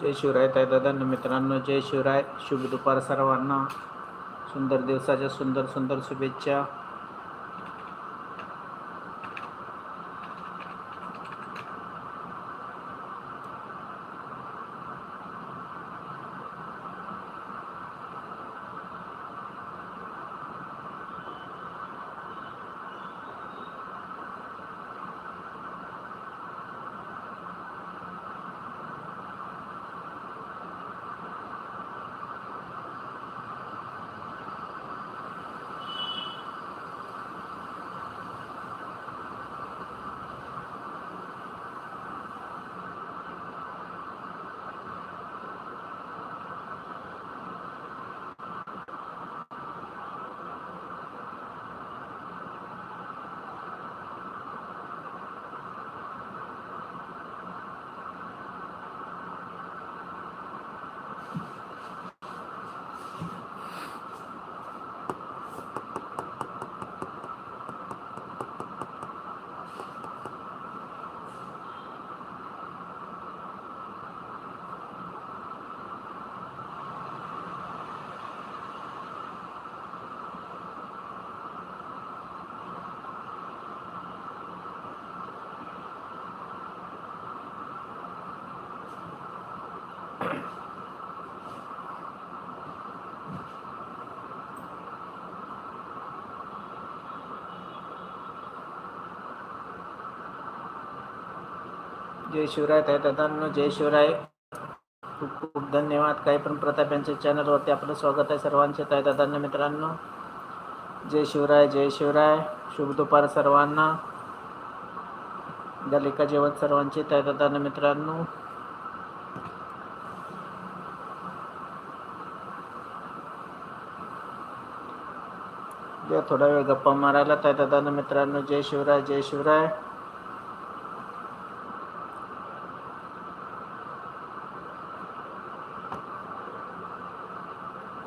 जय शिवराय ताई दादा मित्रांनो जय शिवराय. शुभ दुपार सर्वांना. सुंदर दिवसाच्या सुंदर सुंदर शुभेच्छा. जय शिवराय ताई दादांनो जय शिवराय खूप खूप धन्यवाद. काही पण प्रताप यांच्या चॅनलवरती आपलं स्वागत आहे सर्वांचे. ताई दादांना मित्रांनो. जय शिवराय जय शिवराय शुभ दुपार सर्वांना. गलिका जेवण सर्वांचे. ताई दादांना मित्रांनो. थोडा वेळ गप्पा मारायला. ताई दादांना मित्रांनो जय शिवराय जय शिवराय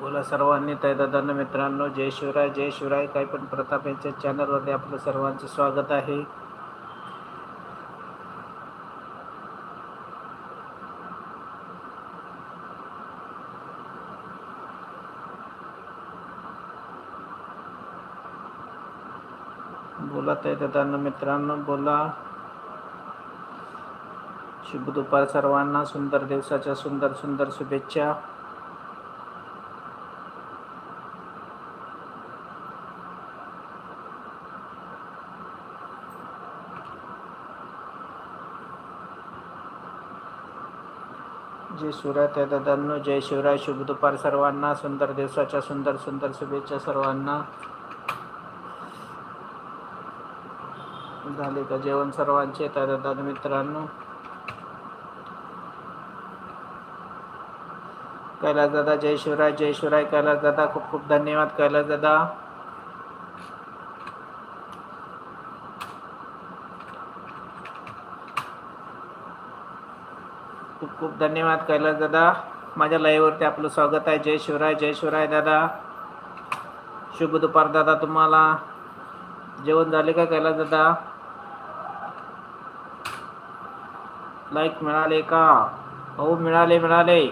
बोला सर्वांनी ताई दादांना मित्रांनो जय शिवराय जय शिवराय. काही पण प्रताप यांच्या चॅनलवरती आपलं सर्वांचं स्वागत आहे. बोला ताई दादांना मित्रांनो बोला. शुभ दुपार सर्वांना. सुंदर दिवसाच्या सुंदर सुंदर शुभेच्छा. जय शिवराय त्या दादांनो जय शिवराय. शुभ दुपार सर्वांना. सुंदर दिवसाच्या सुंदर सुंदर शुभेच्छा सर्वांना. झाले का जेवण सर्वांचे? त्या दादा मित्रांनो. कैलास दादा जय शिवराय जय शिवराय. कैलास दादा खूप खूप धन्यवाद. कैलास दादा खूप धन्यवाद कैलास दादा. माझ्या लाईव्हवरती आपलं स्वागत आहे. जय शिवराय जय शिवराय दादा. शुभ दुपार दादा तुम्हाला. जेवण झाले का कैलास दादा? लाईक मिळाले का? हो मिळाले मिळाले.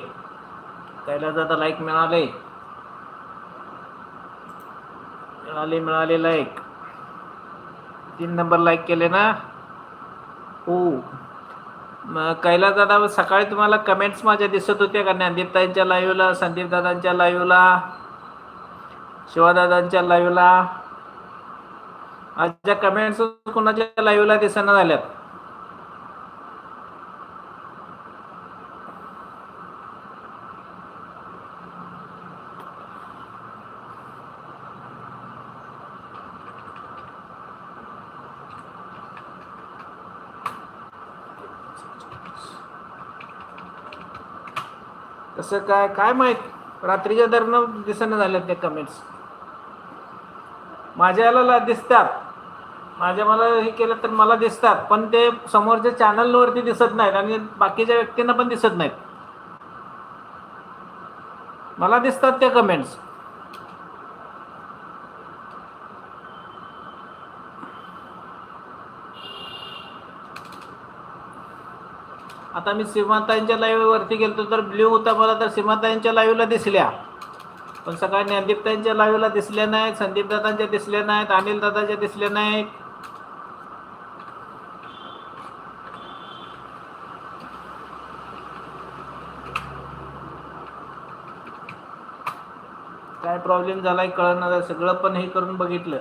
कैलास दादा लाईक मिळाले. मिळाले मिळाले लाईक. तीन नंबर लाईक केले ना? हो. कैलास दादा सकाळी तुम्हाला कमेंट्स माझ्या दिसत होत्या का? ज्ञानदीपताईंच्या लाईव्हला संदीप दादांच्या लाईव्हला शिवादादांच्या लाईव्हला आजच्या कमेंट्स कोणाच्या लाईव्हला दिसना झाल्यात? कसं काय काय माहीत? रात्रीच्या दरम्यान दिसणं झाल्यात ते कमेंट्स माझ्या याला दिसतात. माझ्या मला हे केलं तर मला दिसतात. पण ते समोरच्या चॅनलवरती दिसत नाहीत आणि बाकीच्या व्यक्तींना पण दिसत नाहीत. मला दिसतात त्या कमेंट्स आता मी सीमाताईंच्या लाईव्ह वरती तर ब्ल्यू होता मला तर सीमाताईंच्या लाईव्हला दिसल्या. पण सकाळी ज्ञानदीपताईंच्या लाईव्हला दिसल्या नाहीत संदीप दादांच्या दिसल्या नाहीत अनिल दादाच्या दिसल्या नाहीत. काय प्रॉब्लेम झालाय कळणार सगळं पण हे करून बघितलं.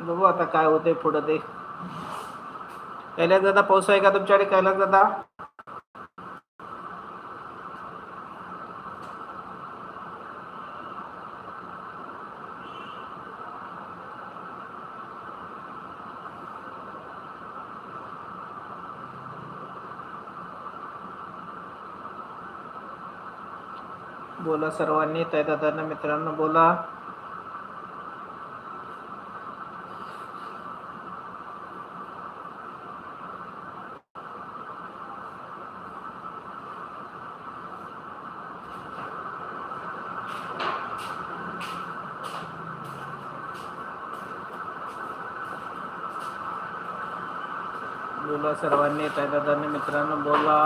बघू आता काय होते पुढं ते. कैलास दादा पाऊस आहे का तुमच्याकडे? कैलास दादा बोला सर्वांनी त्या दादांना मित्रांनो बोला. बोला सर्वांनी त्या दादांनी मित्रांनो बोला.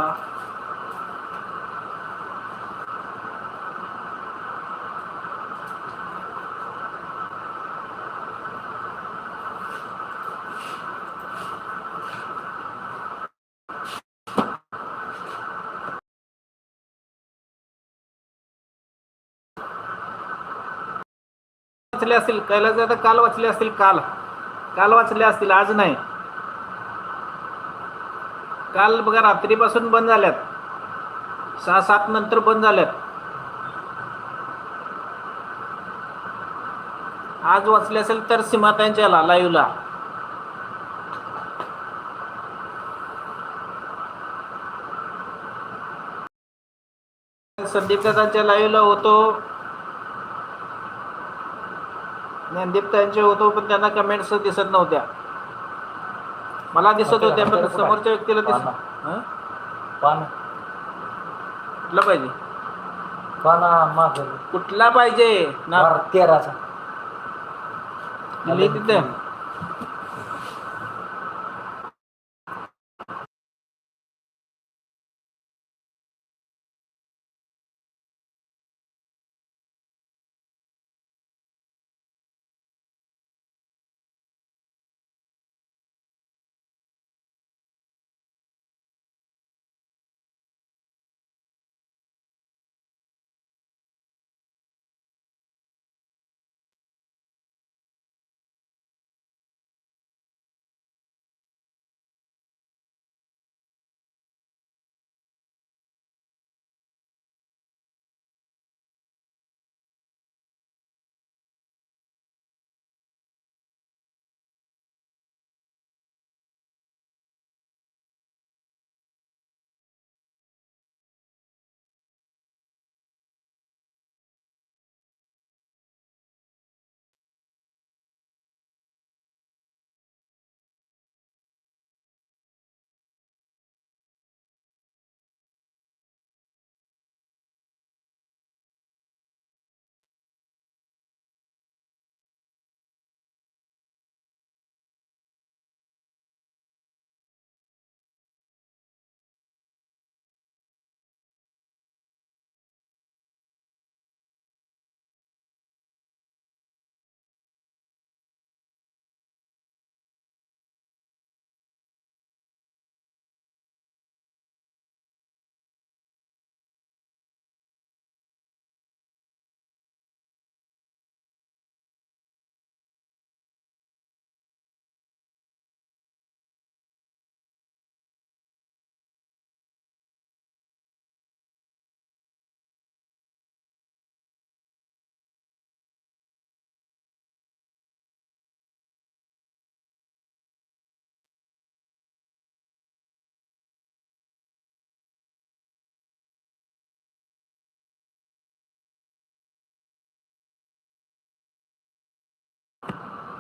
वाचले असतील कैलास दादा काल वाचले असतील काल. काल वाचले असतील आज नाही. काल बघा रात्रीपासून बंद झाल्यात. सहा सात नंतर बंद झाल्यात. आज वाचले असेल तर सीमातांच्या लाईव्हला. संदीप दादांच्या लाईव्हला होतो. ज्ञानदीप त्यांचे होतो पण त्यांना कमेंट्स दिसत नव्हत्या. मला दिसत होत्या पण समोरच्या व्यक्तीला दिसत हं? पान कुठला पाहिजे? पाना माग. कुठला पाहिजे? ना. तेराचा.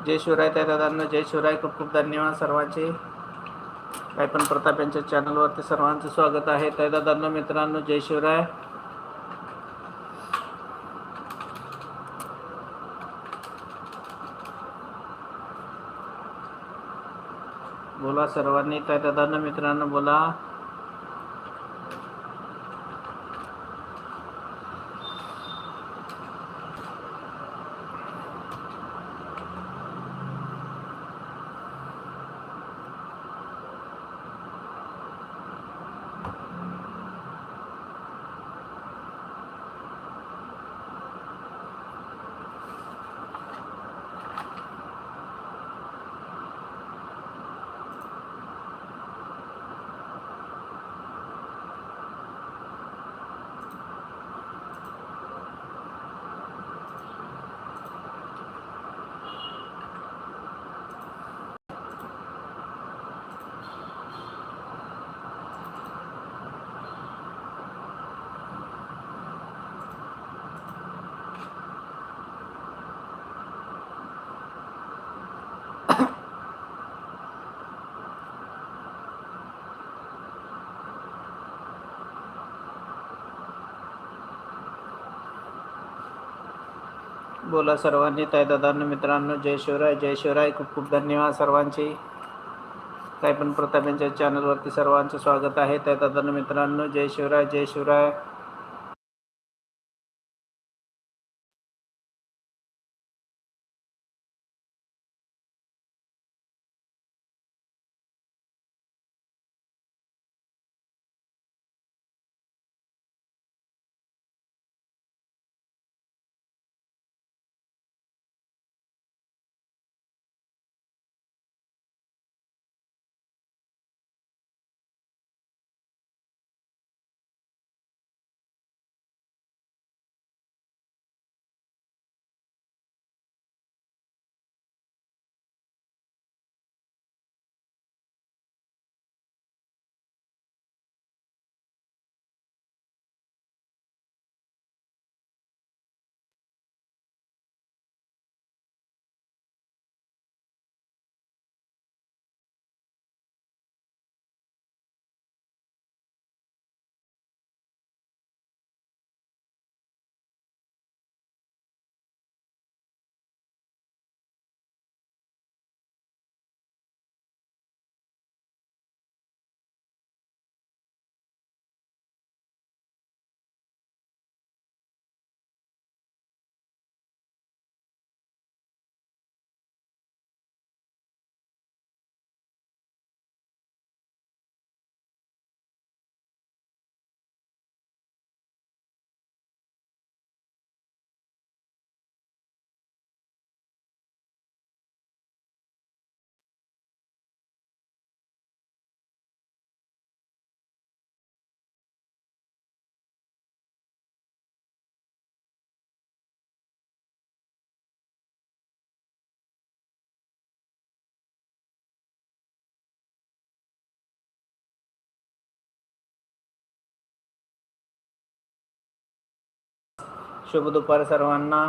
जय शिवराय त्या दादांना जय शिवराय. खूप खूप धन्यवाद सर्वांचे. काय पण प्रताप यांच्या चॅनलवरती सर्वांचं स्वागत आहे. त्या दादांना मित्रांनो जय शिवराय. बोला सर्वांनी. त्या दादांना मित्रांनो बोला. बोला सर्वांनी ताई दादांना मित्रांनो जय शिवराय जय शिवराय. खूप खूप धन्यवाद सर्वांचे. ताई पण प्रताप यांच्या चॅनलवरती सर्वांचं स्वागत आहे. ताई दादांना मित्रांनो जय शिवराय जय शिवराय. शुभ दुपार सर्वांना.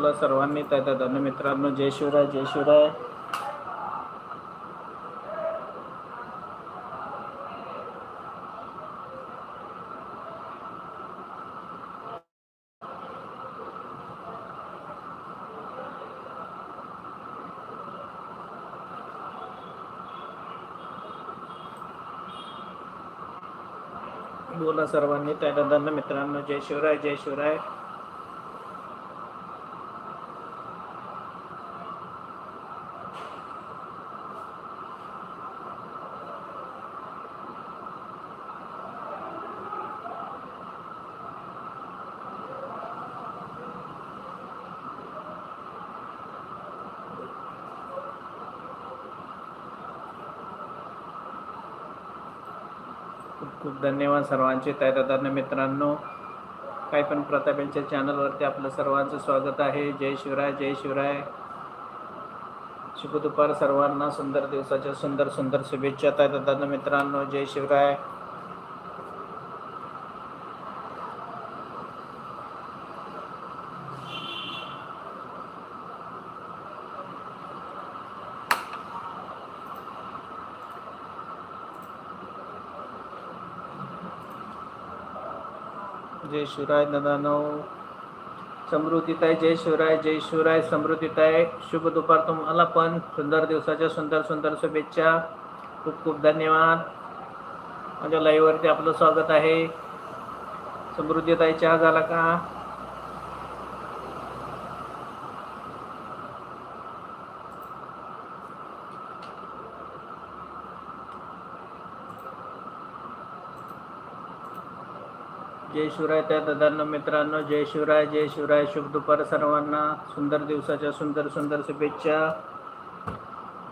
बोला सर्वांनी त्या दादांना मित्रांनो जय शिवराय जय शिवराय. बोला सर्वांनी त्या दादांना मित्रांनो जय शिवराय जय शिवराय. खूप धन्यवाद सर्वांचे. दादा मित्रांनो काही पण प्रताप यांच्या चॅनलवरती आपलं सर्वांचं स्वागत आहे. जय शिवराय जय शिवराय. शुभ दुपार सर्वांना. सुंदर दिवसाच्या सुंदर सुंदर शुभेच्छा. दादा मित्रांनो जय शिवराय. जय शिवराय दादानो समृद्धीताय जय शिवराय जय शिवराय समृद्धीताय शुभ दुपार तुम्हाला पण. सुंदर दिवसाच्या सुंदर सुंदर शुभेच्छा. खूप खूप धन्यवाद. माझ्या लाईव्हवरती आपलं स्वागत आहे. समृद्धीताई चहा झाला का? जय शिवराय त्या दादांना मित्रांनो जय शिवराय जय शिवराय. शुभ दुपार सर्वांना. सुंदर दिवसाच्या सुंदर सुंदर शुभेच्छा.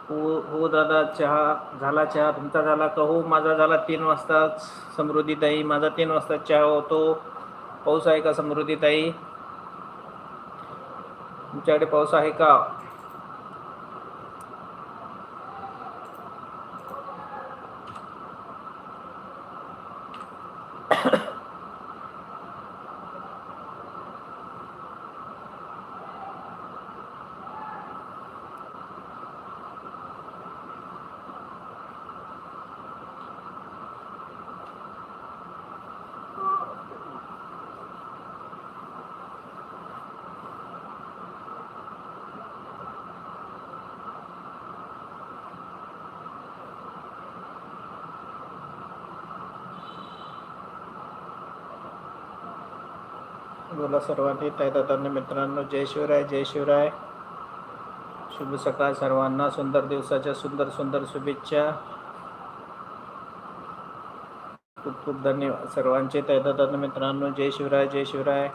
हो हो दादा चहा झाला चहा तुमचा झाला का? हो माझा झाला तीन वाजताच समृद्धीताई माझा तीन वाजता चहा होतो. पाऊस आहे का समृद्धीताई तुमच्याकडे पाऊस आहे का? बोला सर्वांनी. ताई दादांना मित्रांनो जय शिवराय जय शिवराय. शुभ सकाळ सर्वांना. सुंदर दिवसाच्या सुंदर सुंदर शुभेच्छा. खूप खूप धन्यवाद सर्वांचे. ताई दादांना मित्रांनो जय शिवराय जय शिवराय.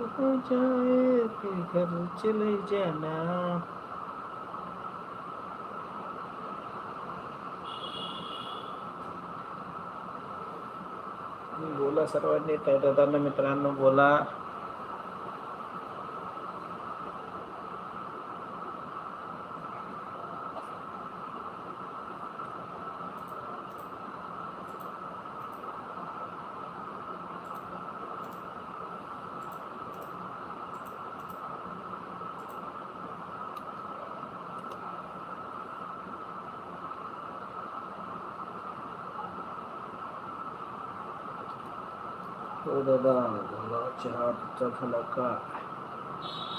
जाए फिर घर चले जाना। बोला सर्वांनी त्या दादांना मित्रांनो बोला. हो दादा झाला चहा तुमचा झाला का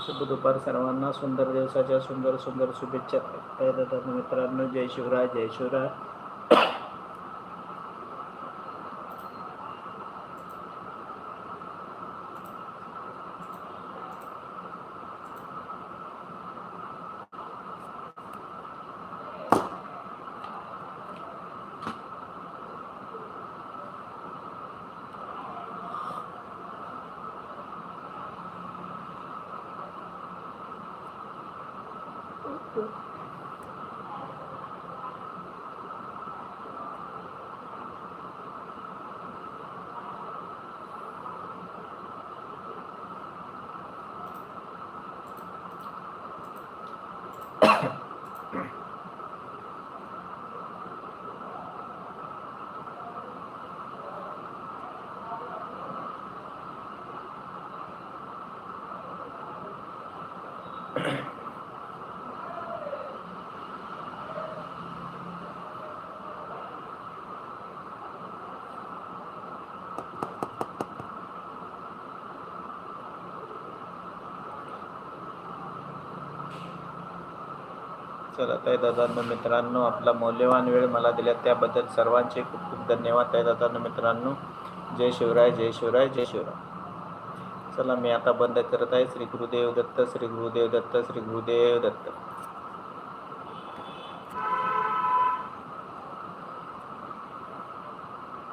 शुभ दुपार सर्वांना सुंदर दिवसाच्या सुंदर सुंदर शुभेच्छा. दादा मित्रांनो जय शिवराय जय शिवराय একটু चला आहे दादांनो मित्रांनो आपला मौल्यवान वेळ मला दिला त्याबद्दल सर्वांचे खूप खूप धन्यवाद आहे दादांनो मित्रांनो जय शिवराय जय शिवराय जय शिवराय. चला मी आता बंद करत आहे. श्री गुरुदेव दत्त श्री गुरुदेव दत्त श्री गुरुदेव दत्त.